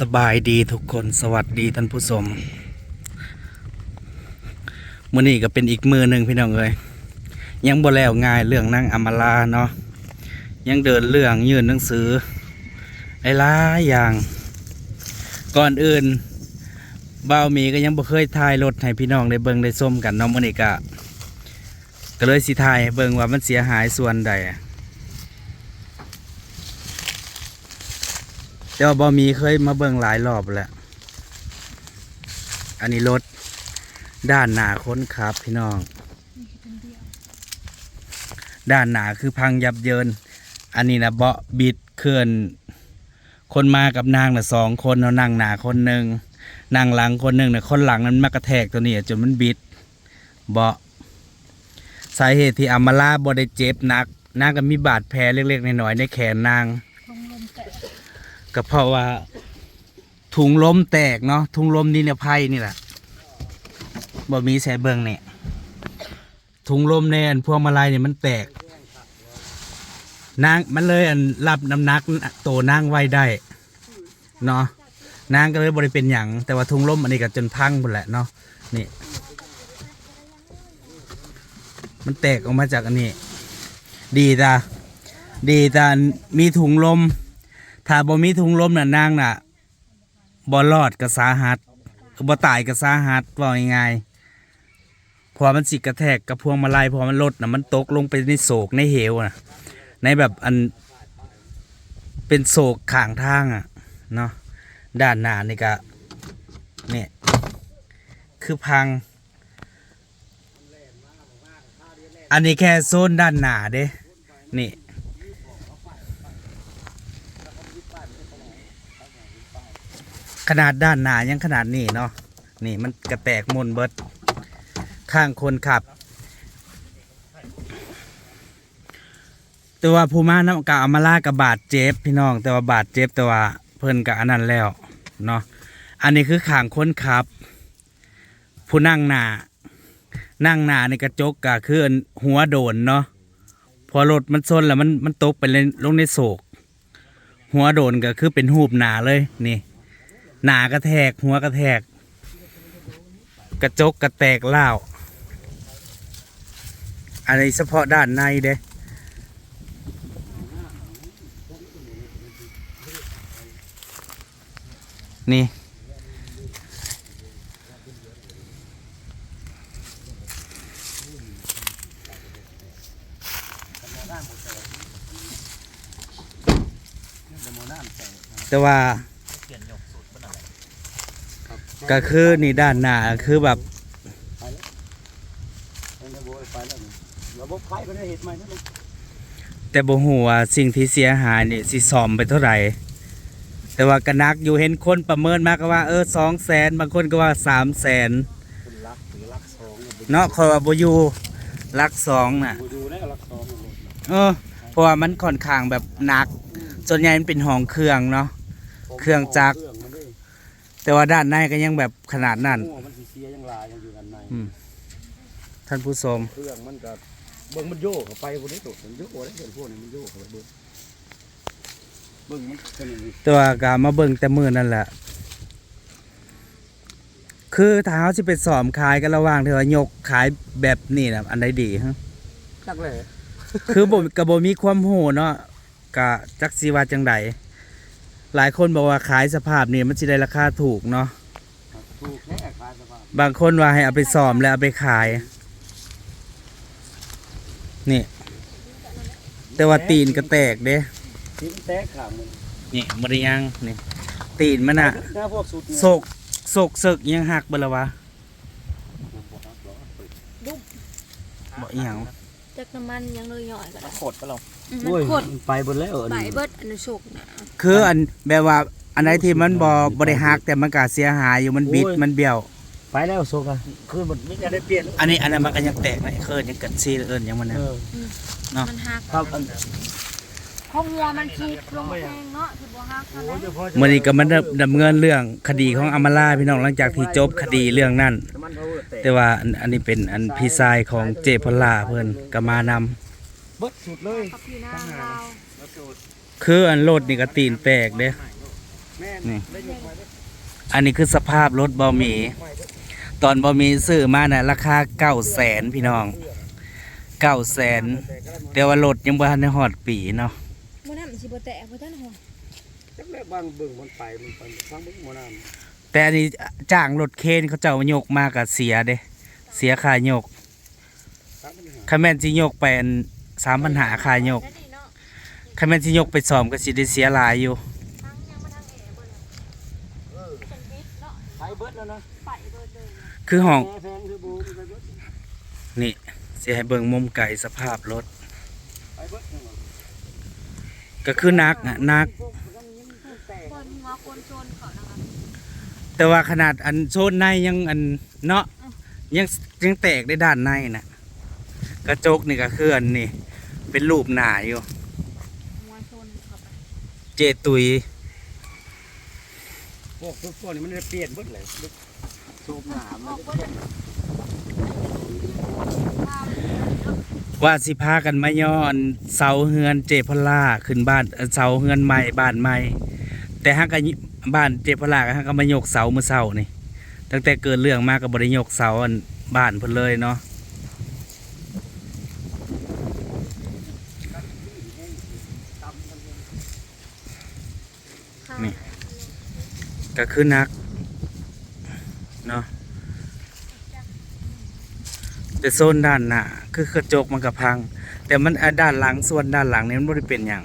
สบายดีทุกคนสวัสดีท่านผู้ชมมื้อนี้ก็เป็นอีกมือหนึ่งพี่น้องเอ้ยยังบ่แล้วง่ายเรื่องนั่งอมาลาเนาะยังเดินเรื่องยื่นหนังสือหลายอย่าง ก่อนอื่นบ่าวมีก็ยังบ่เคยถ่ายรถให้พี่น้องได้เบิ่งได้ส้มกันเนาะมื้อนี้ก็ก็เลยสิถ่ายเบิ่งว่ามันเสียหายส่วนใด แต่ว่าบอมีเคยมาเบิ่งหลายรอบแล้ว อันนี้รถด้านหนาคนขับพี่น้อง ด้านหนาคือพังยับเยิน อันนี้นะเบาะบิดเคลื่อน คนมากับนางนะสองคนเนาะนั่งหนาคนหนึ่งนั่งหลังคนหนึ่งนี่ยคนหลังนั้นมากระแทกตัวนี้จนมันบิด เบาะสาเหตุที่อามาลาบอได้เจ็บหนักนางก็มีบาดแผลเล็กๆน้อยๆในแขนนาง ก็เพราะว่าถุงลมแตกเนาะถุงลมนิรภัยนี่แหละบ่มีใส่เบิงเนี่ยถุงลมในอันพวงมาลัยเนี่ยมันแตกนางมันเลยอันรับน้ำหนักโตนางไว้ได้เนาะนางก็เลยบริเป็นอย่างแต่ว่าถุงลมอันนี้ก็จนพังหมดแหละเนาะนี่ มันแตกออกมาจากอันนี้ ดีจ้ะดีจ้ะมีถุงลม ถ้าบ่มีถุงลมน่ะนางน่ะบ่รอดก็สาหัสบ่ตายก็สาหัสว่าง่ายๆพอมันสิกระแทกกับพวงมาลัยพอมันลดน่ะมันตกลงไปในโศกในเหวน่ะ ในแบบอัน เป็นโศกข้างทางอะเนาะด้านหน้านี่ก็เนี่ยคือพัง อันนี้แค่โซนด้านหน้าเด้นี่ ขนาดด้านหน้ายังขนาดนี้เนาะนี่มันกระแตกมนเบิดข้างคนขับ แต่ว่าภูมาน้ำกะอามาลากับบาดเจ็บพี่น้อง แต่ว่าบาดเจ็บแต่ว่าเพิ่นกับอันนั้นแล้วเนาะอันนี้คือข้างคนขับ ผู้นั่งหนานั่งหนาในกระจกก็คืออันหัวโดนเนาะพอรถมันซนแล้วมันมันตกไปเลยลงในโศก หัวโดนก็คือเป็นหูบหนาเลยนี่ หนากระแทกหัวกระแทก กระจกกระแตกเล่าอันนี้เฉพาะด้านในเด้นี่ แต่ว่า ก็คือนี่ด้านหน้าคือแบบระบบไฟก็ได้เห็นไหมนั่นเองแต่บ่ฮู้ว่าสิ่งที่เสียหายนี่สิซ่อมไปเท่าไหร่แต่ว่ากระนักอยู่เห็นคนประเมินมาก็ว่าเออสองแสนบางคนก็ว่าสามแสนเนาะคอยว่าบ่อยู่ลักสองน่ะบูดูได้กับลักสองเออเพราะว่ามันค่อนข้างแบบหนักส่วนใหญ่มันเป็นห้องเครื่องเนาะเครื่องจักร แต่ว่าด้านในก็ยังแบบขนาดนั้น หัวมันสีเสียยังลายยังอยู่กันในอืม ท่านผู้ชมเครื่องมันก็เบิ่งมันโยกเข้าไปบนนี้ตัวมันโยกได้เห็นพวกนี้มันโยกเข้าไปเบิ่งเบิ่งมันเป็นอย่างนี้แต่ว่าก็มาเบิ่งแต่มือนั่นแหละ คือถ้าเขาสิไปสอมขายกันระหว่างเธอยกขายแบบนี้นะอันใดดีฮะ จักเลยคือบ่กระบมีความโหเนาะกะจักสีว่าจังใด หลายคนบอกว่าขายสภาพนี่มันสิได้ราคาถูกเนาะถูกแค่คายสภาพบางคนว่าให้เอาไปซ่อมแล้วเอาไปขาย นี่ แต่ว่าตีนก็แตกเด้ทิ้งแตกขางมันนี่มริยังนี่ ตีนมันอะหน้าพวกสุดเนี่ยโศกโศกเสกยังหักเบ่ละวะบ่อีหยัง จักน้ำมันยังเลยหน่อยก็ได้ขดไปหรออืมโอ้มัยนขดมันไปบนแล้วอันใบนี้เบิดอันนนสุกนะคืออันแบบว่าอันไหนที่มันบ่บ่ได้หักแต่มันก็เสียหายอยู่มันบิดมันเบี้ยว ไปแล้วโซกะคือมันไม่ได้เปลี่ยนอันนี้อันนั้นมันก็ยังแตกนะเคินยังเกิดซีเอิ้นยังมันนะ เออเนาะ มันหักครับอัน ของวัวมันคิดลงแพงเนาะคือบ่หักเท่านั้นมื่อนี้ก็มาดำเนินเรื่องคดีของอำมาลาพี่น้องหลังจากที่จบคดีเรื่องนั้นแต่ว่าอันอันนี้เป็นอันพี่ชายของเจพลาเพิ่นก็มานำเบิดสุดเลยกับพี่นางเราคืออันโลดนี่ก็ตีนแตกเด้นี่อันนี้คือสภาพรถบอมี ตอนบอมีซื้อมาน่ะราคาเก้าแสนพี่น้องเก้าแสนแต่ว่ารถยังบ่ทันได้ฮอดปีเนาะ สิบ่แตกบ่ทันหัวจักแรกบางเบิ่งมันไปมันไปฟังเบิ่งหมอน้ำแต่อันนี้จ้างรถเคนเขาเจ้ามายกมากกับเสียเด้ เสียค่ายกฟังมันหาคันแม่นสิยกไปสามปัญหาค่ายกคันแม่นสิยกไปซ่อมก็สิได้เสียหลายอยู่เออไปเบิดแล้วนะคือห้องแพงแพงคือบูไปเบิดนี่สิให้เบิ่งมุมไก่สภาพรถ ไปเบิดนั่นน่ะ ก็คือนักน่ะนักพวกนั้นยังเพิ่งแตกคนหัวคนชนเขานะคะแต่ว่าขนาดอันโซนในยังอันเนาะยังยังแตกได้ด้านในน่ะกระจกนี่ก็คืออันนี่เป็นรูปหนาอยู่ หัวชนเขาไปเจตุยพวกทุกพวกนี้มันได้เปลี่ยนเบิดเลยโชมหนามมันก็เปลี่ยน ว่าสิพากันมาย้อนเสาเฮือนเจพล่าขึ้นบ้านเสาเฮือนใหม่บ้านใหม่ แต่ฮักก็ยิบ้านเจพล่าก็ฮักก็มายกเสาเมื่อเสานี่ตั้งแต่เกิดเรื่องมาก็บ่ได้ยกเสาอันบ้านเพิ่นเลยเนาะค่ะนี่ก็คือนักเนาะ แต่โซนด้านหน้าคือกระจกมันก็พัง แต่มันด้านหลังส่วนด้านหลังนี่มันบ่ได้เป็นหยัง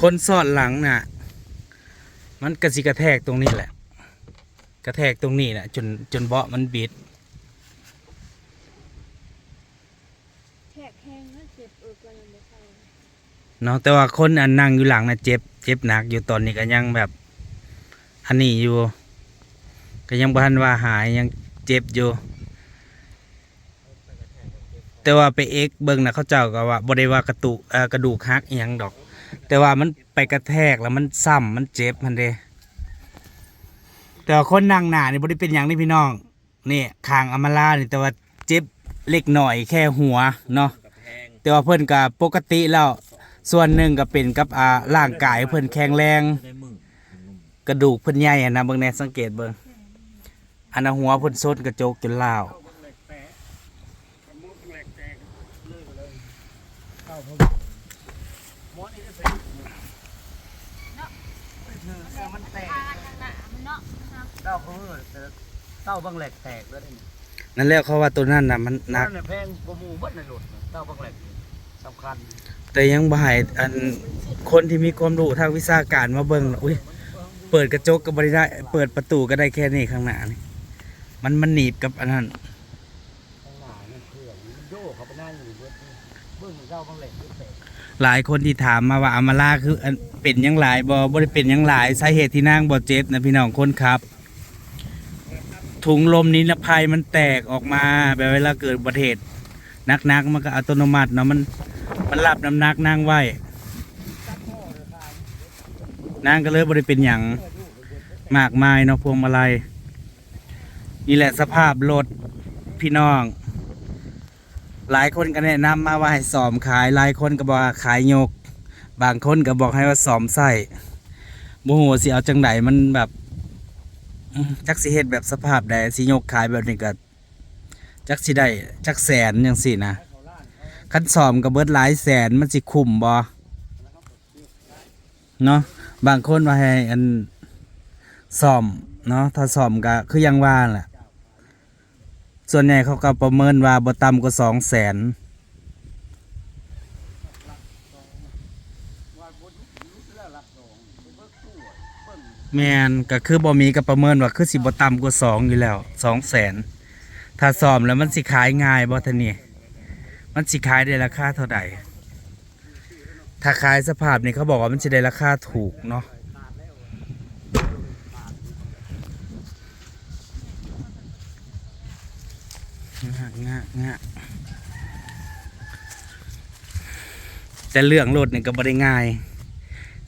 คนซ้อนหลังน่ะ มันกระสิกระแทกตรงนี้แหละ กระแทกตรงนี้แหละจนจนเบาะมันบิด แทกแห้งนะเจ็บเออก็ยังบ่เข้า เนาะแต่ว่าคนอันนั่งอยู่หลังน่ะเจ็บเจ็บหนักอยู่ตอนนี้ก็ยังแบบ อันนี้อยู่ ก็ยังบ้านว่าหายยังเจ็บอยู่ แต่ว่าไปเอ็กเบิ่งนะเขาเจ้าก็ว่าบ่ได้ว่ากระตุกกระดูกหักอหยังดอก แต่ว่ามันไปกระแทกแล้วมันซ้ำมันเจ็บมันเดแต่ว่าคนนั่งหนานี่บ่ได้เป็นหยังนี่พี่น้องนี่คางอมาลานี่แต่ว่าเจ็บเล็กหน่อยแค่หัวเนาะแต่ว่าเพิ่อนก็ปกติแล้ว ส่วนหนึ่งก็เป็นกับอ่าร่างกายเพิ่นแข็งแรง กระดูกเพิ่นใหญ่อะนะเบิ่งแน่สังเกตเบิ่งอันนะหัวเพิ่นซดกระจกจนลาวเต้าเขาเต้าบางแหลกแตกแล้วนี่นั่นแหละเขาว่าตัวนั้นน่ะมันหนัก นั่นแพงกว่าหมูเบัดในรถน่ะเต้าบางแหลก สำคัญแต่ยังบ่ให้อันคนที่มีความรู้ทางวิชาการมาเบิ่งน่ะอุ้ยเปิดกระจกก็บ่ได้ เปิดประตูก็ได้แค่นี้ข้างหน้านี่มันมันหนีบกับอันนั้นข้างหน้านี่เครื่องมันโยกเข้าไปนั่งอยู่เบิดนี่เบิ่งเต้าบางแหลกแตกหลายคนที่ถามมาว่าอามาลาคืออันเป็นหยังหลายบ่บ่ได้เป็นหยังหลายสาเหตุที่นางบ่เจ็บนะพี่น้องคนครับ ถุงลมนิรภัยมันแตกออกมาแบบเวลาเกิดอุบัติเหตุนักๆมันก็อัตโนมัติเนาะมัน มันรับน้ำหนักนางไว้นางก็เลยบ่ได้เป็นหยังมากมายเนาะพวงมาลัยนี่แหละสภาพรถพี่น้อง หลายคนก็แนะนำมาว่าให้สอมขาย หลายคนก็บอกว่าขายยก บางคนก็บอกให้ว่าสอมใส่โมโหสิเอาจังไดมันแบบอืมจักสิเฮ็ดแบบสภาพใดสิยกขายแบบนี้ก็จักสิได้จักแสนจังสินะ คันสอมก็เบิดหลายแสนมันสิคุ้มบ่เนาะบางคนว่าให้อันสอมเนาะถ้าสอมก็คือยังว่าแหละส่วนใหญ่เขาก็ประเมินว่าบ่ต่ำกว่าสองแสนแมนก็คือบ่มีก็ประเมินว่าคือสิบ่ต่ำกว่าสองอยู่แล้วสองแสนถ้าซ่อมแล้วมันสิขายง่ายบ่ท่านี่ มันสิขายได้ราคาเท่าใดถ้าขายสภาพนี่เขาบอกว่ามันจะได้ราคาถูกเนาะงะงะงะแต่เรื่องรถนี่ก็บ่ได้ง่าย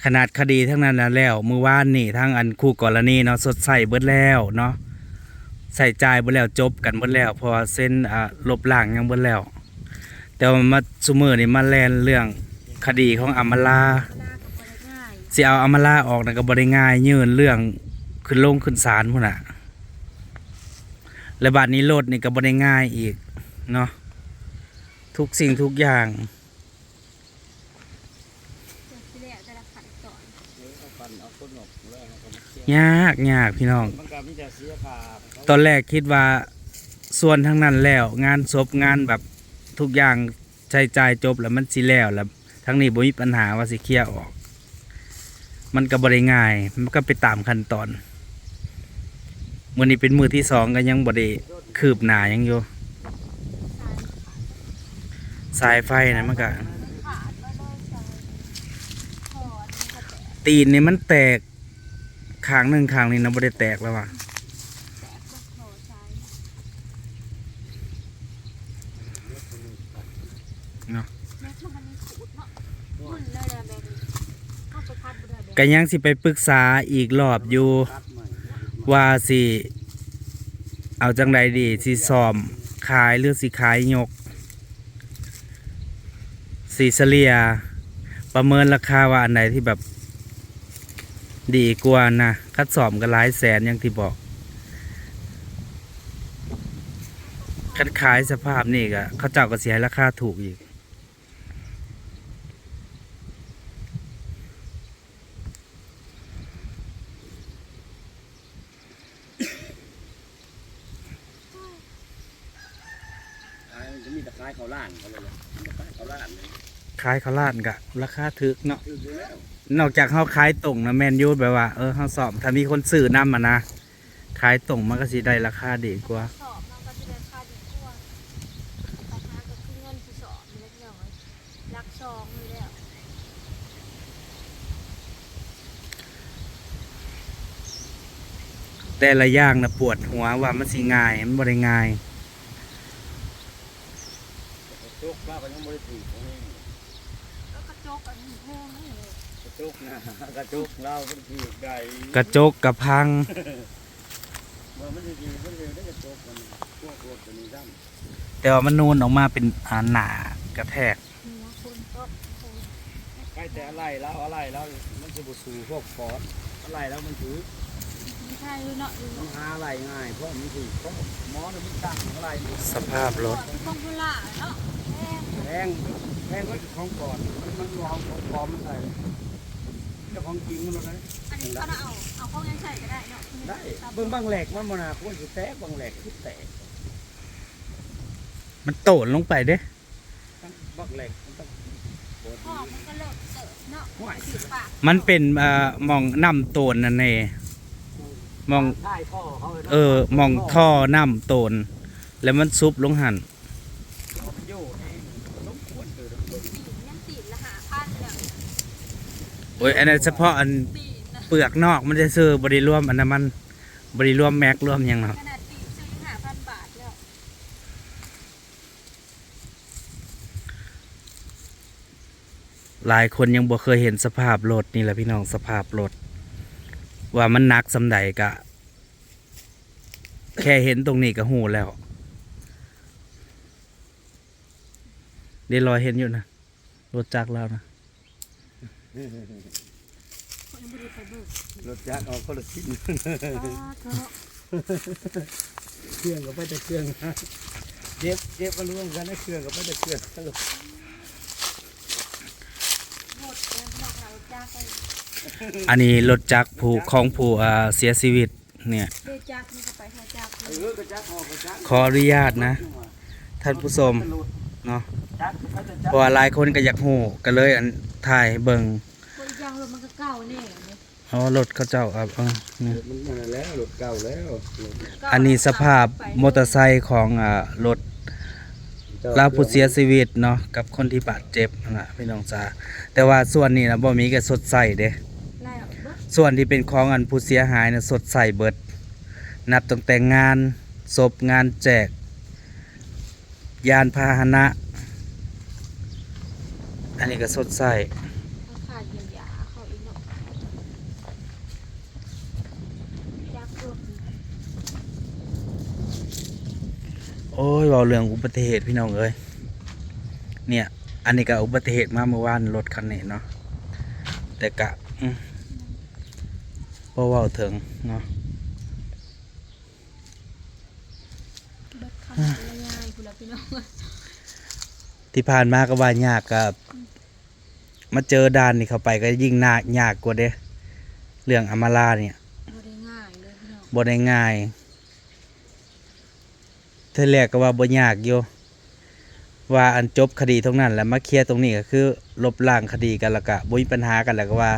ขนาดคดีทั้งนั้นแล้วมือว่านนี่ทั้งอันคู่กรณีเนาะสดใสเบิดแล้วเนาะใส่ใจายเบิดแล้วจบกันเบิดแล้ว พอเส้นอ่าลบหล้างยังเบิดแล้ว แต่ว่ามาซุมือนี่มาแลนเรื่องคดีของอำมาลาเวลาก็บ่ได้ง่ายสิเอาอำมาลาออกนะก็บ่ได้ง่าย ยื่นเรื่องขึ้นลงขึ้นศาลพุ่นน่ะและบัดนี้โลดนี่ก็บ่ได้ง่ายอีกเนาะทุกสิ่งทุกอย่างยากยากพี่น้อง ตอนแรกคิดว่าส่วนทั้งนั้นแล้ว งานศพงานแบบ ทุกอย่างใช้จ่ายจบแล้วมันสิแล้วแล้วทั้งนี้บ่มีปัญหาว่าสิเคลียร์ออก มันก็บ่ได้ง่าย มันก็ไปตามขั้นตอนมื้อนี้เป็นมือที่สองก็ยังบ่ได้คืบหนายังอยู่สายไฟนะมันก็ขาดไปเลยใส่ถอก็แตกตีนนี่มันแตกขางหนึ่งขางนี้นะบ่ได้แตกแล้วว่ะ แตกก็ถอดใช้ เนาะ แม็กมันมีขูดเนาะมุ่นเลยแหละแม็กเข้าไปพัดบ่ได้แม็ ก็ยังสิไปปรึกษาอีกรอบอยู่ว่าสิ เอาจังใดดีสิซ่อมขายหรือสิขายยกสีเสลีย ประเมินราคาว่าอันไหนที่แบบ ดีกว่านะคัดสอบกันหลายแสนอย่างที่บอกคัดขายสภาพนี่ก็เขาเจ้าก็เสียราคาถูกอีก ขายมันจะมีแต่ขายเขาวล้านเขาเลยแหละมันจะขายเขาวล้านเลย ขายเขาวลาดกะราคาถึกเนาะนอกจากเขาขายตรงนะแมนยูแบบว่าเออเขาสอบถ้ามีคนซื้อนำมานะขายตรงมันก็สิได้ราคาดีกว่าสอบมันก็จะได้ค่าดีกว่าปัญหาก็คือเงินที่สอบเล็กน้อยรักซองนี่แล้วแต่ละอย่างนะปวดหัวว่ามันสิง่ายมันบ่ได้ง่ายจุกเราก็ยังไม่ได้ถือของนี่แล้วก กอันนี้แพงนี่เลยกระจุกนะกระจุกเราก็ถือไก่กระจกกระพังเมื่อมันจะดีมันเร็วได้กระจุกมันพวกรถตัวนี้ซ้แต่ว่ามันนูนออกมาเป็นอาหนากระแทกหัวคนก็โอ้ยำใกล้แต่อะไรแล้วอะไรแล้วมันจะบุสูพวกฟอสอะไรแล้วมันถือไม่ใช่เลยเนาะดูมันหาอะไรง่ายเพราะมันถือเพราะหมอเนี่ยมันตั้งอะไรสภาพรถต้องเวลาเนาะแพงแพงแพงก็ของก่อนมันมันวางของปลอมมันใส่เจ้าของจริงมันเลยอันนี้ก็เอาเอาเข้ายังใส่ก็ได้เนาะได้เบิ่งบางแหลกมันมนาควรสิแตกบางแหลกคือแตกมันโตนลงไปเด้บางแหลกมันต้องบดพ่อมันก็เลิกเติบเนาะห่วยสิบบาทมันเป็นเอ่อหมองน้ำโตนนั่นเองมอง ได้ท่อเขาลยนะ เออหมองท่อน้ำโตน แล้วมันซุบลงหันมันโยกเองต้องควรเกิดเกิด ตีนยังตีนละหาพันแล้ว โอ้ยอันนั้นเฉพาะอันตีนนะเปลือกนอกมันจะซื้อบริรวมอันนั้นมันบริรวมแม็กรวมหยังเนาะขนาดตีนซื้อหาพันบาทแล้วหลายคนยังบ่เคยเห็นสภาพรถนี่แหละพี่น้องสภาพรถว่ามันหนักสำใดกะ แค่เห็นตรงนี้ก็หูแล้วเดี๋ยวรอยเห็นอยู่นะรถจักรแล้วนะคน ยังไม่ได้ไปเบิกรถจักรเอาคนละชิ้นอ๋อเถอะเครื่องก็ไปแต่เครื่องนะเจ็บเจ็บมาร่วมกันนะเครื่องก็ไปแต่เครื่องตลกหมดแล้วนอกเราจ้าไปอันนี้รถจักรผู้ของผู้อ่าเสียชีวิตเนี่ย เดจักนี่ก็ไปหาจักเออกระจักรออกกระจักรขออนุญาตนะ ท่านผู้ชม เนาะจักรไปแต่จัเพกรราะว่าหลายคนก็อยากหูก็เลยอันถ่ายให้เบิ่งคนยางรถมันก็เก่าแน่เนี่ยอ๋อรถเขาเจ้าครับเอานี่มันนั่นแล้วรถเก่าแล้วอันนี้สภาพมอเตอร์ไซค์ของอ่ารถลาวผู้เสียชีวิตเนาะกับคนที่บาดเจ็บนั่นล่ะพี่น้องจ้าแต่ว่าส่วนนี้นะบ่มีก็สดใสเด้ไล่ออกเบิดส่วนที่เป็นของอันผู้เสียหายนะสดใสเบิด นับตั้งแต่งานศพงานแจก ยานพาหนะ อันนี้ก็สดใสายโอ้ยเราเรื่องอุบัติเหตุพี่น้องเอ้ยเนี่ย อันนี้ก็อุบัติเหตุมาเมื่อวานรถคันนี้เนาะแต่กะเพราะว่าถึงเนาะ ที่ผ่านมาก็ว่ายากกับ มาเจอด่านนี่เข้าไปก็ยิ่งน่ายากกว่าเด้เรื่องอำมาลาเนี่ยบ่ได้ง่ายเลยพี่น้องบ่ได้ง่ายเท่าแรกก็ว่าบ่ยากอยู่ว่าอันจบคดีตรงนั้น แล้วมาเคลียร์ตรงนี้ก็คือ ลบล้างคดีกันแล้วก็บ่มีปัญหากันแล้วก็ว่า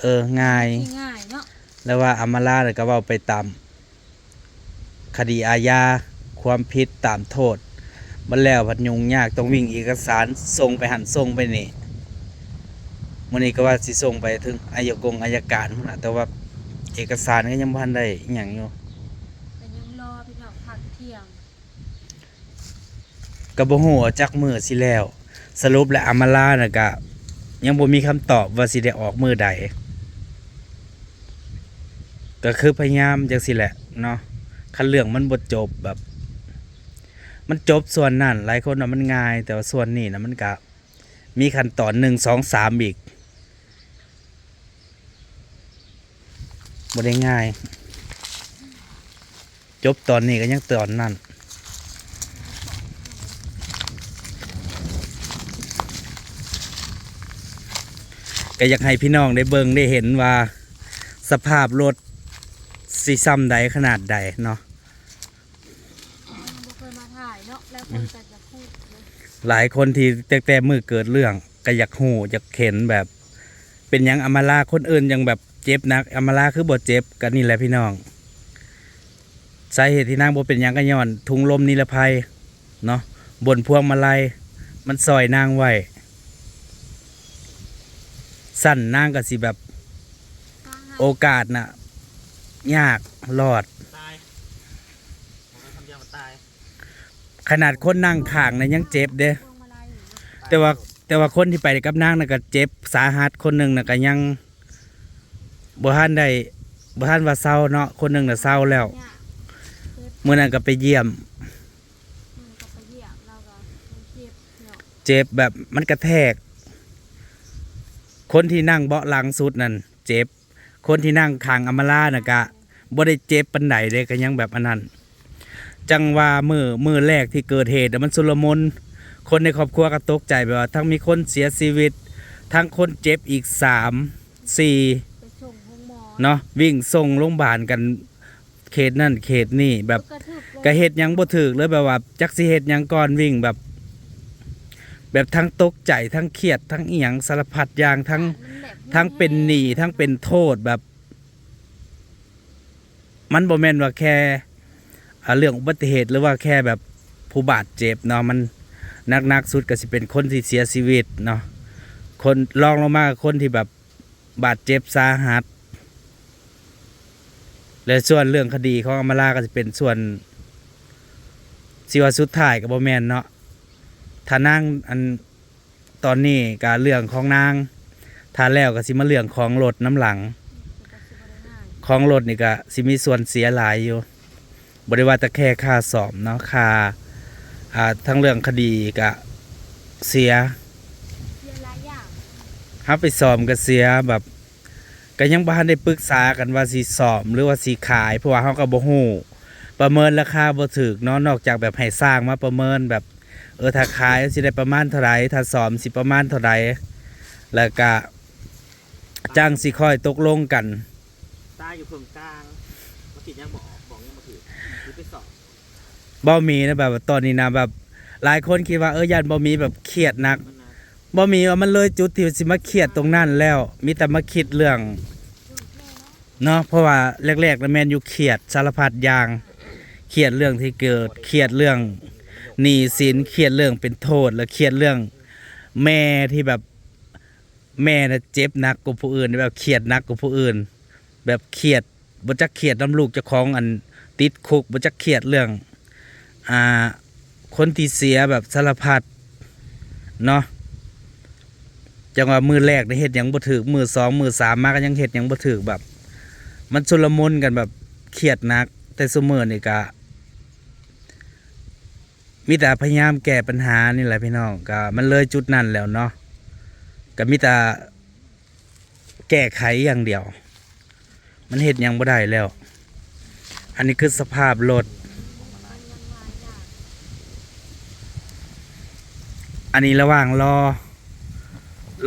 เออง่ายที่ง่ายเนาะแล้วว่าอำมาลาเนี่ยก็เว่าไปตามคดีอาญา ความผิดตามโทษมันแล้วพัดยุงยากต้องวิ่งเอกสารส่งไปหันส่งไปนี่มันนี้ก็ว่าสิส่งไปถึงอายกงอายการพุ่นน่ะแต่ว่าเอกสารก็ยังบ่ทันได้อหย่างอยู่แต่ยังรอพี่น้องพักเที่ยงก็บ่ฮู้ว่าจักมือสิแล้ว สรุปแล้วอำมาลาน่ะก็ยังบ่มีคำตอบว่าสิได้ออกมือใดก็คือพยายามจังสิแหละเนาะคันเรื่องมันบ่จบแบบ มันจบส่วนนั้นหลายคนว่ามันง่าย แต่ว่าส่วนนี้นะมันก็มีขั้นตอนหนึ่งสองสามอีกบ่ได้ง่าย จบตอนนี้ก็ยังตอนนั้นก็อยากให้พี่น้องได้เบิ่งได้เห็นว่า สภาพรถสีซ้ำใดขนาดใดเนาะ หลายคนที่แต่แต่มือเกิดเรื่องก็อยากหูอยากเข็นแบบ เป็นยังอมาลาคนอื่นยังแบบเจ็บนักอมาลาคือบ่เจ็บกันนี่แหละพี่น้องสาเหตุที่นางบ่เป็นยังก็ย้อนทุงลมนิรภัยเนาะบนพวงมาลัยมันซอยนางไว้สั้นนางก็สิแบบ โอกาสน่ะยากรอด ตายผมทำยามันตาย ขนาดคนนั่งข้างนะยังเจ็บเด้อแต่ว่าแต่ว่าคนที่ไปกับนางน่ะก็เจ็บสาหัสคนหนึ่งน่ะก็ยังบ่ทันได้บ่ทันว่าเศร้าเนาะคนหนึ่งน่ะเศร้าแล้วเมื่อนั้นก็ไปเยี่ยมมันก็ไปเยี่ยม เจ็บแบบมันกระแทก คนที่นั่งเบาะหลังสุดนั่นเจ็บ คนที่นั่งข้างอมาลาน่ะก็บ่ได้เจ็บปานใดเด้ก็ยังแบบอันนั้น จังว่ามือมือแรกที่เกิดเหตุน่ะมันสุลมุนคนในครอบครัวก็ตกใจแบบว่า ทั้งมีคนเสียชีวิต ทั้งคนเจ็บอีกสามสี่ไปส่งห้องหมอเนาะวิ่งส่งโรงพยาบาลกันเขตนั่นเขตนี่แบบกระทึกเลยก็เฮ็ดหยังบ่ถึกเลยแบบว่าจักสิเฮ็ดหยังก่อนวิ่งแบบ แบบทั้งตกใจทั้งเครียดทั้งอีหยังสารพัดอย่างทั้งมันแบบทั้งเป็นหนี้ทั้งเป็นโทษแบบ มันบ่แม่นว่าแค่อ่า เรื่องอุบัติเหตุหรือว่าแค่แบบผู้บาดเจ็บเนาะมันนักๆสุดก็สิเป็นคนที่เสียชีวิตเนาะคนรองลงมากคนที่แบบบาดเจ็บสาหัส และส่วนเรื่องคดีของอมาลาก็จะเป็นส่วนสิว่าสุดท้ายกับบ่แมนเนาะถ้านั่งอันตอนนี้การเรื่องของนางถ้าแล้วก็สิมาเรื่องของรถน้ำหลัง ของรถนี่ก็สิมีส่วนเสียหลายอยู่ บริวาแต่แค่ค่าสอบเนาะค่าอ่าทั้งเรื่องคดีก็เสียเสียหายอย่างฮับไปสอบก็เสียแบบก็ยังบ้านได้ปรึกษากันว่าสีสอบหรือว่าสีขายเพราะว่าเขาก็บ่ฮู้ประเมินราคาบ่ถูกเนาะนอกจากแบบให้สร้างมาประเมินแบบ เออถ้าขายสิได้ประมาณเท่าไหร่ถ้าสอบสิประมาณเท่าไหร่แล้วก็จ้างสิค่อยตกลงกันตาอยู่เพิ่งกลางมาขีดยังบอกบอกยังมาถือหรือไปสอบ บ่มีนะแบบตอนนี้นะแบบ หลายคนคิดว่าเออยันบ่มีแบบเครียดหนักบ่มีว่ามันเลยจุดที่สิมาเครียดตรงนั้นแล้ว มีแต่มาคิดเรื่องเนาะเพราะว่าแรกๆแล้วแมนอยู่เครียดสารพัดอย่างเครียดเรื่องที่เกิดเครียดเรื่องหนี้สินเครียดเรื่องเป็นโทษแล้วเครียดเรื่อง แม่ที่แบบแม่น่ะเจ็บหนักกว่าผู้อื่นแบบเครียดหนักกว่าผู้อื่น แบบเครียดบ่จักเครียดน้ำลูกเจ้าของอันติดคุกบ่จักเครียดเรื่อง อ่าคนที่เสียแบบสารพัดเนาะจังว่ามือแรกได้เฮ็ดยังบ่ถึกมือสองมือสามมาก็ยังเฮ็ดยังบ่ถึกแบบ มันชุลมุนกันแบบเครียดนัก แต่สมอนี่ก็มีแต่พยายามแก้ปัญหานี่แหละพี่น้องก็มันเลยจุดนั้นแล้วเนาะก็มีแต่แก้ไขอย่างเดียว มันเห็ดยังบ่ได้แล้ว อันนี้คือสภาพรถ มันยังหลายอย่าง อันนี้ระหว่างรอ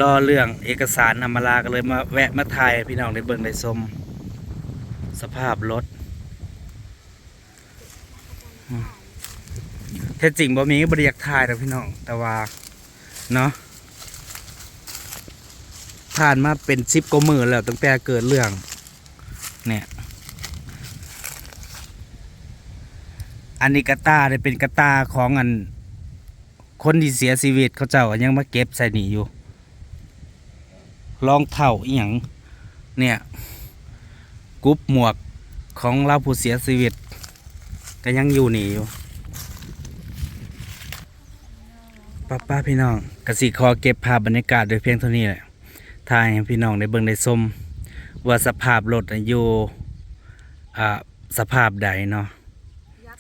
รอเรื่องเอกสารนำมาลาก็เลยมาแวะมาถ่ายพี่น้องได้เบิ่งได้ชมสภาพรถแท้จริงบ่มีบ่ได้อยากถ่ายนะพี่น้อง แต่ว่า เนาะผ่านมาเป็นสิบกว่ามือแล้วตั้งแต่เกิดเรื่อง เนี่ย อันนี้กระตาเนี่ยเป็นกระตาของอัน คนที่เสียชีวิตเขาเจ้าก็ยังมาเก็บใส่นี่อยู่รองเท้าอีหยังเนี่ยกรุ๊ปหมวกของเราผู้เสียชีวิตก็ยังอยู่นี่อยู่ป้าป้าพี่น้องกสิขอเก็บภาพบรรยากาศโดยเพียงเท่านี้แหละถ่ายพี่น้องได้เบิ่งได้ชมว่าสภาพรถอยู่อ่าสภาพใดเนาะ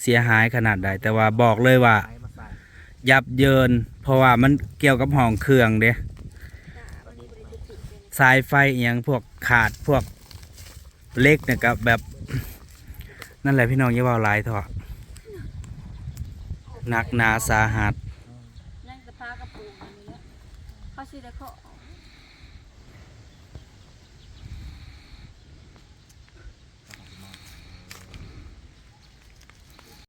เสียหายขนาดใดแต่ว่าบอกเลยว่า ยับเยิน เพราะว่ามันเกี่ยวกับห้องเครื่องเด้จ้ะวันนี้บริจุติเป็นสายไฟอย่างพวกขาดพวกเล็กเนี่ยกับแบบ นั่นแหละพี่น้องอย่าเว่าหลายเถอะหนักหนาสาหัส